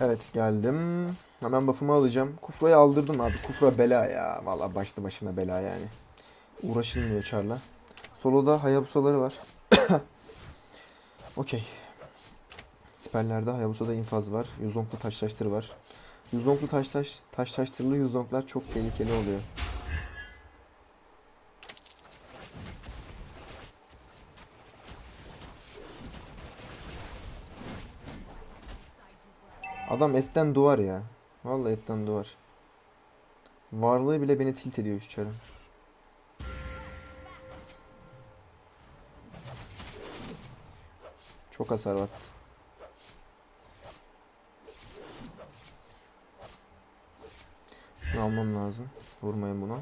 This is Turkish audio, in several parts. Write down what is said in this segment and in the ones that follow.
Evet geldim. Hemen buff'ımı alacağım. Kufra'yı aldırdım abi. Kufra bela ya. Valla başlı başına bela yani. Uğraşılmıyor çarla. Solo'da Hayabusa'ları var. Okey. Siperlerde Hayabusa'da infaz var. Yuzonklu taşlaştır var. Yuzonklu taşlaş, taşlaştırılı yuzonklar çok tehlikeli oluyor. Adam etten duvar ya. Vallahi etten duvar. Varlığı bile beni tilt ediyor şu çarın. Çok hasar baktı. Şunu almam lazım. Vurmayın buna.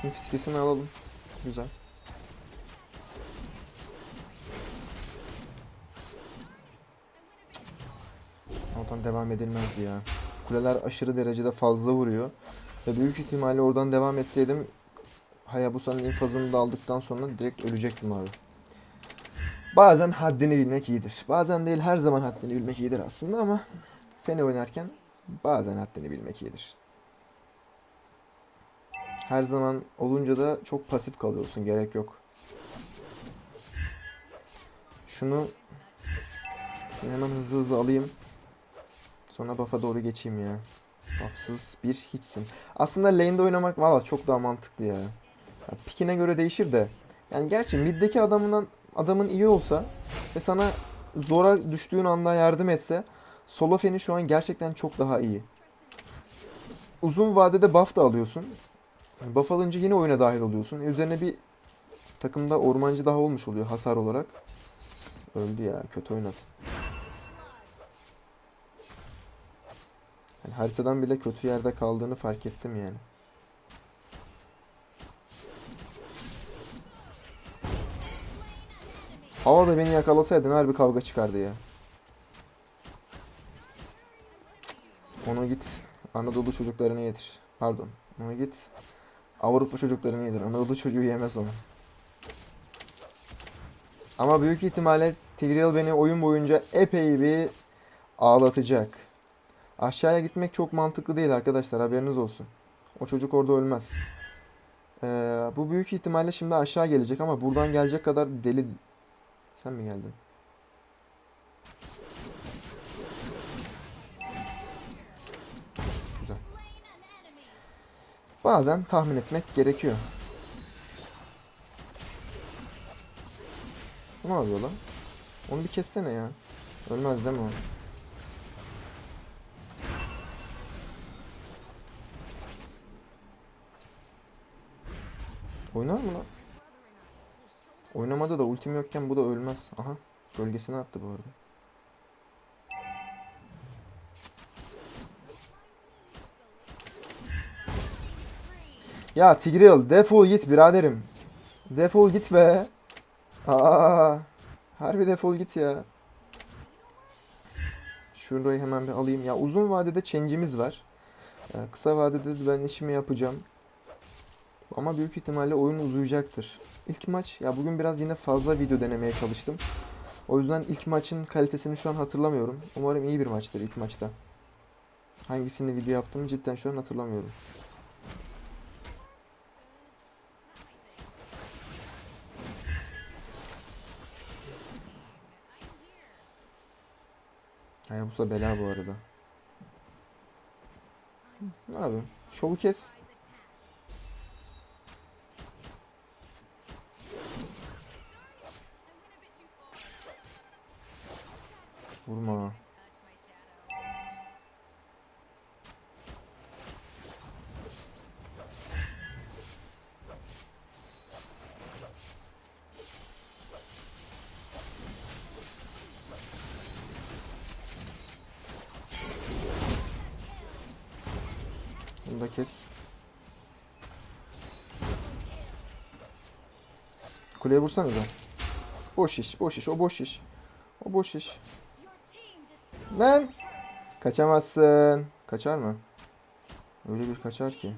Şunun fiskesini alalım. Güzel. Devam edilmezdi ya. Kuleler aşırı derecede fazla vuruyor. Ve büyük ihtimalle oradan devam etseydim Hayabusa'nın infazını da aldıktan sonra direkt ölecektim abi. Bazen haddini bilmek iyidir. Bazen değil her zaman haddini bilmek iyidir aslında ama Fene oynarken bazen haddini bilmek iyidir. Her zaman olunca da çok pasif kalıyorsun. Gerek yok. Şunu şunu hemen hızlı hızlı alayım. Sonra buff'a doğru geçeyim ya. Buff'sız bir hiçsin. Aslında lane'de oynamak valla çok daha mantıklı ya. ya. Pikine göre değişir de. Yani gerçi middeki adamından adamın iyi olsa ve sana zora düştüğün anda yardım etse solo feni şu an gerçekten çok daha iyi. Uzun vadede buff da alıyorsun. Buff alınca yine oyuna dahil oluyorsun. E, Üzerine bir takımda ormancı daha olmuş oluyor hasar olarak. Öldü ya kötü oynadı. Yani haritadan bile kötü yerde kaldığını fark ettim yani. Havada beni yakalasaydın harbi kavga çıkardı ya. Onu git Anadolu çocuklarını yedir. Pardon. Onu git Avrupa çocuklarını yedir. Anadolu çocuğu yemez onu. Ama büyük ihtimalle Tigreal beni oyun boyunca epey bir ağlatacak. Aşağıya gitmek çok mantıklı değil arkadaşlar haberiniz olsun. O çocuk orada ölmez. Ee, bu büyük ihtimalle şimdi aşağı gelecek ama buradan gelecek kadar deli... Sen mi geldin? Güzel. Bazen tahmin etmek gerekiyor. Ne yapıyor lan? Onu bir kessene ya. Ölmez değil mi o? Oynar mı lan? Oynamadı da ultim yokken bu da ölmez. Aha. Gölgesine attı bu arada. Ya Tigreal defol git biraderim. Defol git be. Aa, harbi defol git ya. Şurayı hemen bir alayım. Ya uzun vadede change'imiz var. Ya kısa vadede de ben işimi yapacağım. Ama büyük ihtimalle oyun uzayacaktır. İlk maç ya bugün biraz yine fazla video denemeye çalıştım. O yüzden ilk maçın kalitesini şu an hatırlamıyorum. Umarım iyi bir maçtır ilk maçta. Hangisini video yaptığımı cidden şu an hatırlamıyorum. Hayabusa bela bu arada. Ne yapayım? Şovu kes. Vurma. Bunu da kes. Kuleye vursanıza. Boş iş, boş iş, o boş iş. O boş iş. Lan! Kaçamazsın. Kaçar mı? Öyle bir kaçar ki.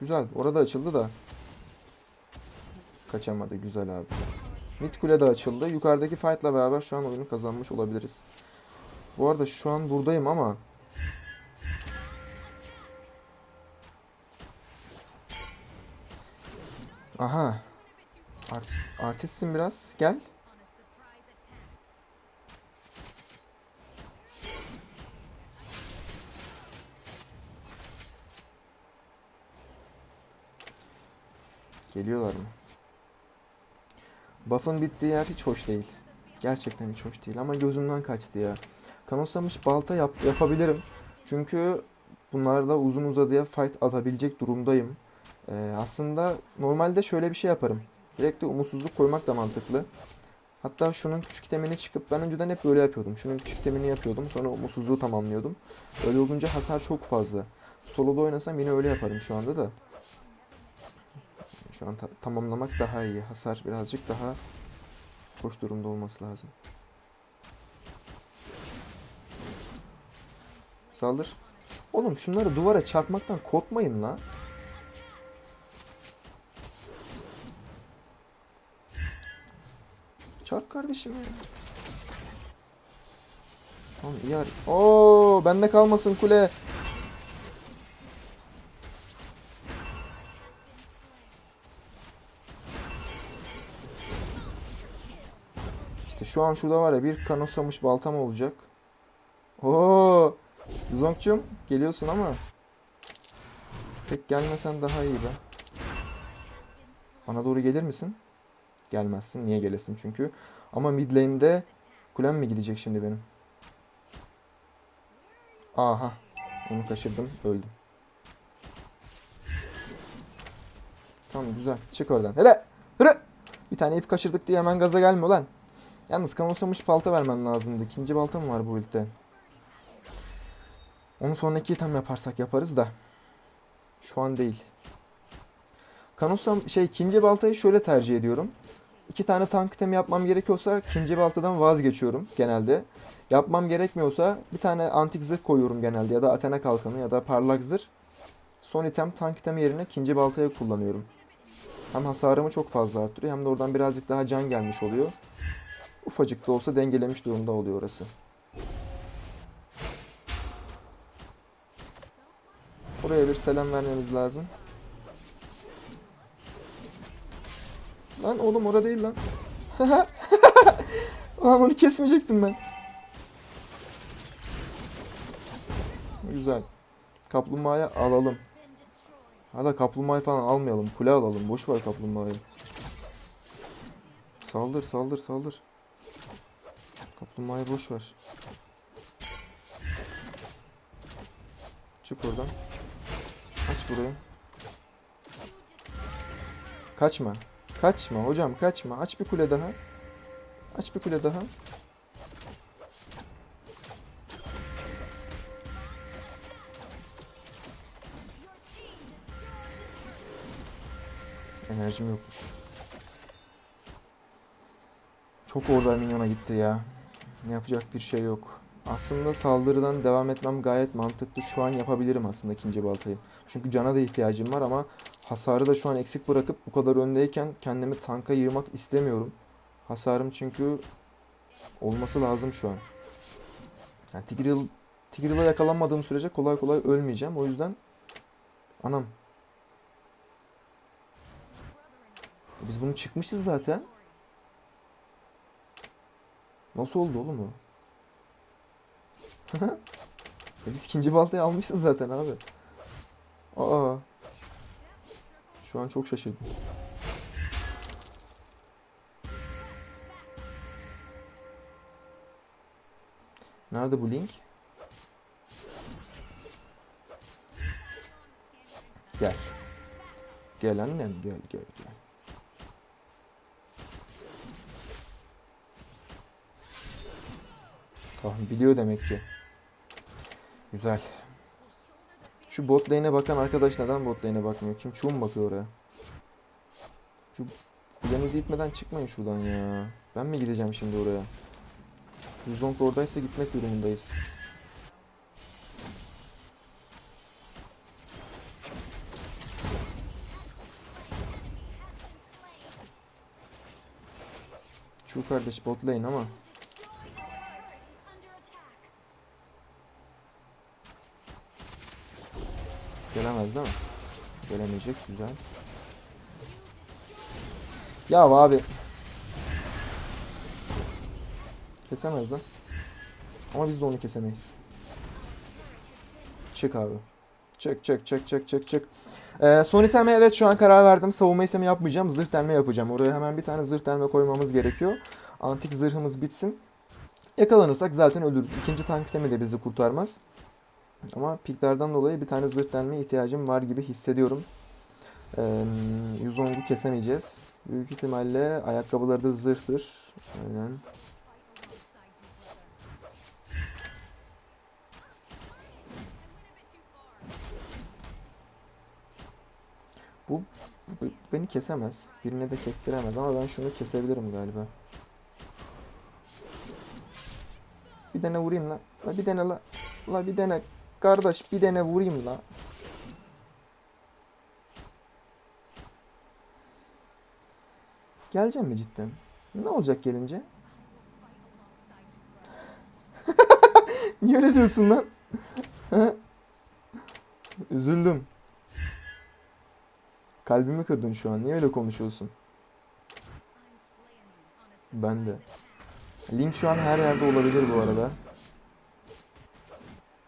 Güzel. Orada açıldı da. Kaçamadı. Güzel abi. Mid kule de açıldı. Yukarıdaki fight'la beraber şu an oyunu kazanmış olabiliriz. Bu arada şu an buradayım ama Aha. Artist, artistsin biraz. Gel. Geliyorlar mı? Buff'ın bittiği yer hiç hoş değil. Gerçekten hiç hoş değil ama gözümden kaçtı ya. Kanoslamış balta yap yapabilirim. Çünkü bunlarda uzun uzadıya fight atabilecek durumdayım. Ee, aslında normalde şöyle bir şey yaparım. Direkt de umutsuzluk koymak da mantıklı. Hatta şunun küçük temini çıkıp ben önceden hep böyle yapıyordum. Şunun küçük temini yapıyordum. Sonra umutsuzluğu tamamlıyordum. Öyle olunca hasar çok fazla. Solo'da oynasam yine öyle yaparım şu anda da. Şu an ta- tamamlamak daha iyi. Hasar birazcık daha hoş durumda olması lazım. Saldır. Oğlum şunları duvara çarpmaktan korkmayın la. Çarp kardeşim ya. Tamam iyi ar- Oo, bende kalmasın kule. İşte şu an şurada var ya bir kanosamış baltam olacak. Oo, Zonk'cum geliyorsun ama pek gelmesen daha iyi be. Bana doğru gelir misin? Gelmezsin. Niye gelesin çünkü. Ama mid lane'de kulem mi gidecek şimdi benim? Aha. Onu kaçırdım. Öldüm. Tamam güzel. Çık oradan. Hele. Hırı. Bir tane ip kaçırdık diye hemen gaza gelme ulan. Yalnız kanoslamış balta vermen lazımdı. İkinci balta mı var bu ilkte? Onu sonraki item yaparsak yaparız da. Şu an değil. Kanosam şey ikinci baltayı şöyle tercih ediyorum. İki tane tank itemi yapmam gerekiyorsa ikinci baltadan vazgeçiyorum genelde. Yapmam gerekmiyorsa bir tane antik zırh koyuyorum genelde ya da Athena kalkanı ya da parlak zırh. Son item tank itemi yerine ikinci baltayı kullanıyorum. Hem hasarımı çok fazla arttırıyor hem de oradan birazcık daha can gelmiş oluyor. Ufacık da olsa dengelemiş durumda oluyor orası. Oraya bir selam vermemiz lazım. Lan oğlum orada değil lan. Ulan onu kesmeyecektim ben. Güzel. Kaplumbağayı alalım. Hala kaplumbağayı falan almayalım. Kule alalım. Boş ver kaplumbağayı. Saldır saldır saldır. Kaplumbağayı boş ver. Çık oradan. Aç burayı. Kaçma. Kaçma hocam kaçma. Aç bir kule daha. Aç bir kule daha. Enerjim yokmuş. Çok orada minyona gitti ya. Yapacak bir şey yok. Aslında saldırıdan devam etmem gayet mantıklı. Şu an yapabilirim aslında ikinci baltayı. Çünkü cana da ihtiyacım var ama hasarı da şu an eksik bırakıp bu kadar öndeyken kendimi tanka yığmak istemiyorum. Hasarım çünkü olması lazım şu an. Yani Tigreal, Tigreal'a yakalanmadığım sürece kolay kolay ölmeyeceğim. O yüzden anam. Biz bunu çıkmışız zaten. Nasıl oldu oğlum o? E biz ikinci baltayı almışız zaten abi. Aa. Şu an çok şaşırdım. Nerede bu link? Gel. Gel annem gel gel gel. Tamam biliyor demek ki. Güzel. Şu bot lane'e bakan arkadaş neden bot lane'e bakmıyor? Kim mu bakıyor oraya? Şu kulenizi itmeden çıkmayın şuradan ya. Ben mi gideceğim şimdi oraya? Yuzonk oradaysa gitmek durumundayız. Şu kardeş bot lane ama gelemez değil mi? Gelemeyecek güzel. Ya abi. Kesemez lan. Ama biz de onu kesemeyiz. Çık abi. Çık çık çık çık çık çık. Ee, son iteme evet şu an karar verdim. Savunma itemi yapmayacağım. Zırh delme yapacağım. Oraya hemen bir tane zırh delme koymamız gerekiyor. Antik zırhımız bitsin. Yakalanırsak zaten ölürüz. İkinci tank itemi de bizi kurtarmaz. Ama piklerden dolayı bir tane zırh delmeye ihtiyacım var gibi hissediyorum. Ee, Yuzong'u kesemeyeceğiz. Büyük ihtimalle ayakkabıları da zırhtır. Aynen. Bu, bu beni kesemez. Birine de kestiremez ama ben şunu kesebilirim galiba. Bir tane vurayım la. La bir tane la. La bir tane. Kardeş bir tane vurayım la. Geleceğim mi cidden? Ne olacak gelince? Niye öyle diyorsun lan? Üzüldüm. Kalbimi kırdın şu an. Niye öyle konuşuyorsun? Ben de. Link şu an her yerde olabilir bu arada.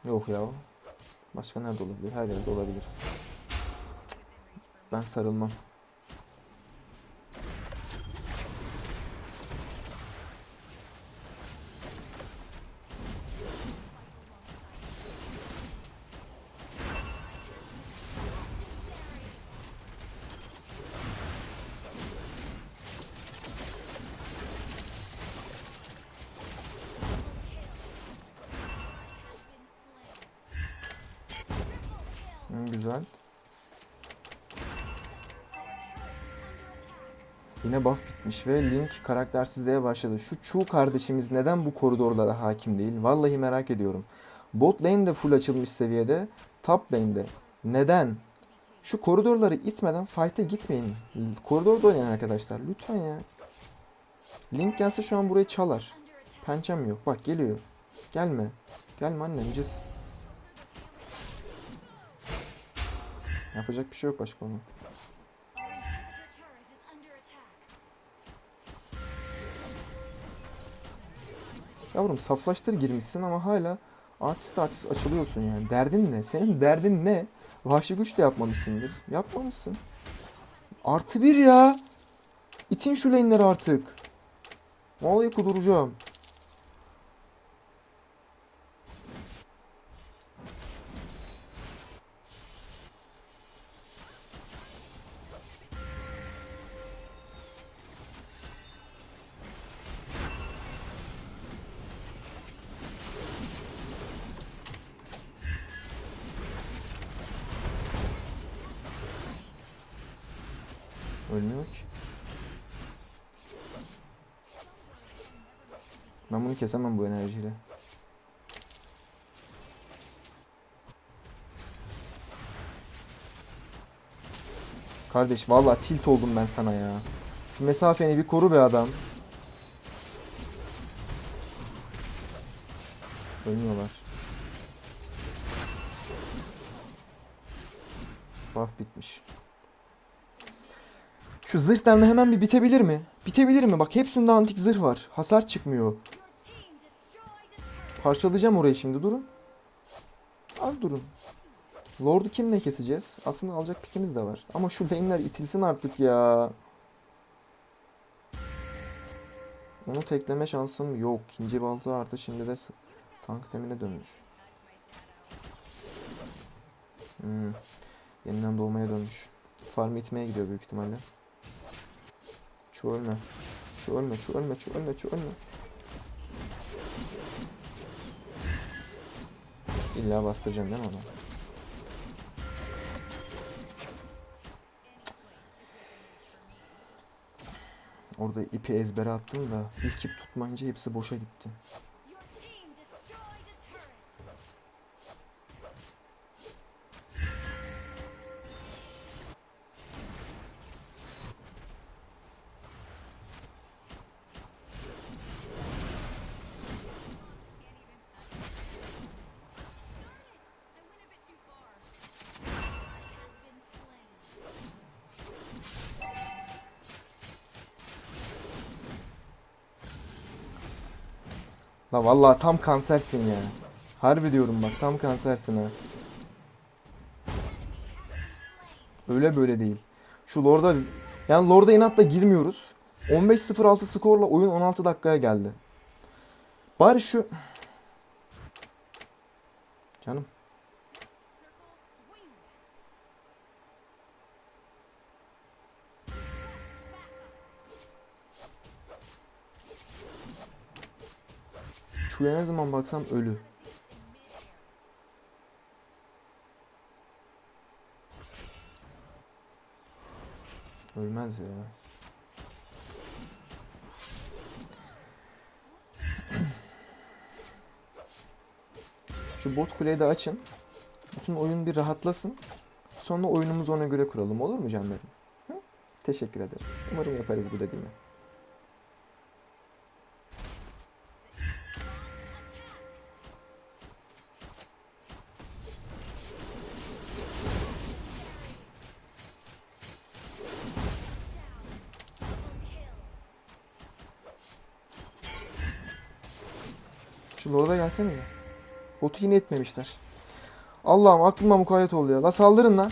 Yok ya. Başka nerede olabilir? Her yerde olabilir. Ben sarılmam. Güzel. Yine buff bitmiş ve Link karaktersizliğe başladı. Şu Chu kardeşimiz neden bu koridorlara hakim değil? Vallahi merak ediyorum. Bot lane de full açılmış seviyede. Top lane de. Neden? Şu koridorları itmeden fight'e gitmeyin. Koridorda oynayın arkadaşlar. Lütfen ya. Link gelse şu an burayı çalar. Pençem yok. Bak geliyor. Gelme. Gelme annem cız. Yapacak bir şey yok başka onun. Yavrum saflaştır girmişsin ama hala artist artist açılıyorsun yani. Derdin ne? Senin derdin ne? Vahşi güç de yapmamışsındır. Yapmamışsın. Artı bir ya. İtin şu lane'leri artık. Vallahi kuduracağım. Kesemem bu enerjiyle. Kardeş vallahi tilt oldum ben sana ya. Şu mesafeni bir koru be adam. Ölmüyorlar. Buff bitmiş. Şu zırh denli hemen bir bitebilir mi? Bitebilir mi? Bak hepsinde antik zırh var. Hasar çıkmıyor. Parçalayacağım orayı şimdi durun. Az durun. Lord'u kimle keseceğiz? Aslında alacak pikimiz de var. Ama şu lane'ler itilsin artık ya. Onu tekleme şansım yok. İkinci balta artı şimdi de tank temine dönmüş. Hmm. Yeniden doğmaya dönmüş. Farm itmeye gidiyor büyük ihtimalle. Şu ölme. Şu ölme, şu ölme, şu ölme, şu ölme. İlla bastıracaksın değil mi onu? Orada ipi ezbere attım da ilk ip tutmayınca hepsi boşa gitti. La vallahi tam kansersin ya. Harbi diyorum bak tam kansersin ha. Öyle böyle değil. Şu Lord'a yani Lord'a inatla girmiyoruz. 15-0-6 skorla oyun 16 dakikaya geldi. Bari şu Canım Şuraya ne zaman baksam ölü. Ölmez ya. Şu bot kuleyi de açın. Bütün oyun bir rahatlasın. Sonra oyunumuzu ona göre kuralım olur mu canlarım? Teşekkür ederim. Umarım yaparız bu dediğimi. Lord'a gelsenize. Botu yine etmemişler. Allah'ım aklıma mukayyet oldu ya. La saldırın la.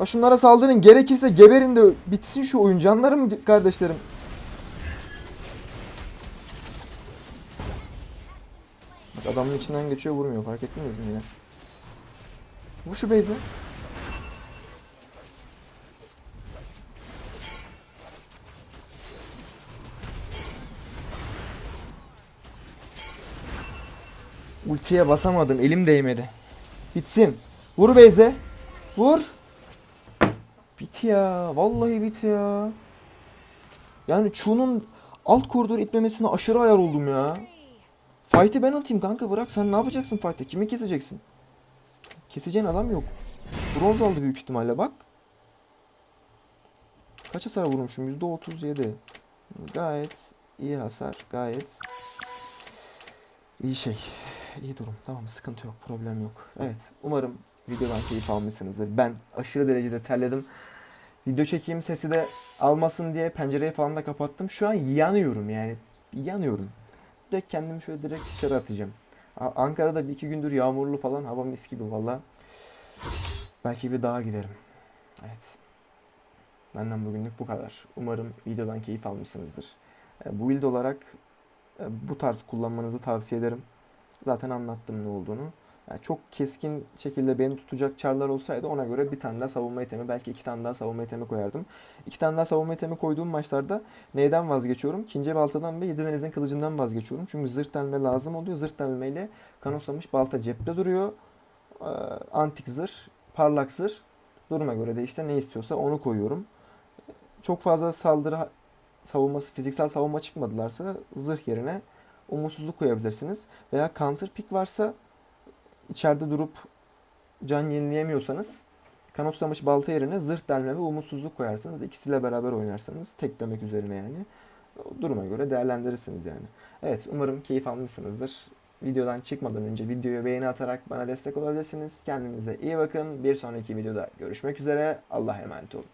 La şunlara saldırın. Gerekirse geberin de bitsin şu oyun. Canlarım kardeşlerim. Bak adamın içinden geçiyor vurmuyor. Fark ettiniz mi ya? Bu şu Beyza. Ultiye basamadım. Elim değmedi. Bitsin. Vur Beyze. Vur. Bit ya. Vallahi bit ya. Yani Chu'nun alt koridoru itmemesine aşırı ayar oldum ya. Fight'i ben atayım kanka bırak. Sen ne yapacaksın fight'te? Kimi keseceksin? Keseceğin adam yok. Bronz aldı büyük ihtimalle bak. Kaç hasar vurmuşum? %37. Gayet iyi hasar. Gayet iyi şey. İyi durum. Tamam sıkıntı yok. Problem yok. Evet. Umarım videodan keyif almışsınızdır. Ben aşırı derecede terledim. Video çekeyim sesi de almasın diye pencereyi falan da kapattım. Şu an yanıyorum yani. Yanıyorum. Direkt kendimi şöyle direkt dışarı atacağım. Ankara'da bir iki gündür yağmurlu falan. Hava mis gibi valla. Belki bir daha giderim. Evet. Benden bugünlük bu kadar. Umarım videodan keyif almışsınızdır. E, Bu build olarak e, bu tarz kullanmanızı tavsiye ederim. Zaten anlattım ne olduğunu. Yani çok keskin şekilde beni tutacak çarlar olsaydı ona göre bir tane daha savunma itemi belki iki tane daha savunma itemi koyardım. İki tane daha savunma itemi koyduğum maçlarda neyden vazgeçiyorum? Kince baltadan ve Yedi Deniz'in kılıcından vazgeçiyorum. Çünkü zırh delme lazım oluyor. Zırh delmeyle kanoslamış balta cepte duruyor. Ee, antik zırh, parlak zırh. Duruma göre de işte ne istiyorsa onu koyuyorum. Çok fazla saldırı savunması, fiziksel savunma çıkmadılarsa zırh yerine umutsuzluk koyabilirsiniz. Veya counter pick varsa içeride durup can yenileyemiyorsanız kanotlamış balta yerine zırh delme ve umutsuzluk koyarsınız. İkisiyle beraber oynarsanız tek demek üzerine yani. Duruma göre değerlendirirsiniz yani. Evet umarım keyif almışsınızdır. Videodan çıkmadan önce videoya beğeni atarak bana destek olabilirsiniz. Kendinize iyi bakın. Bir sonraki videoda görüşmek üzere. Allah'a emanet olun.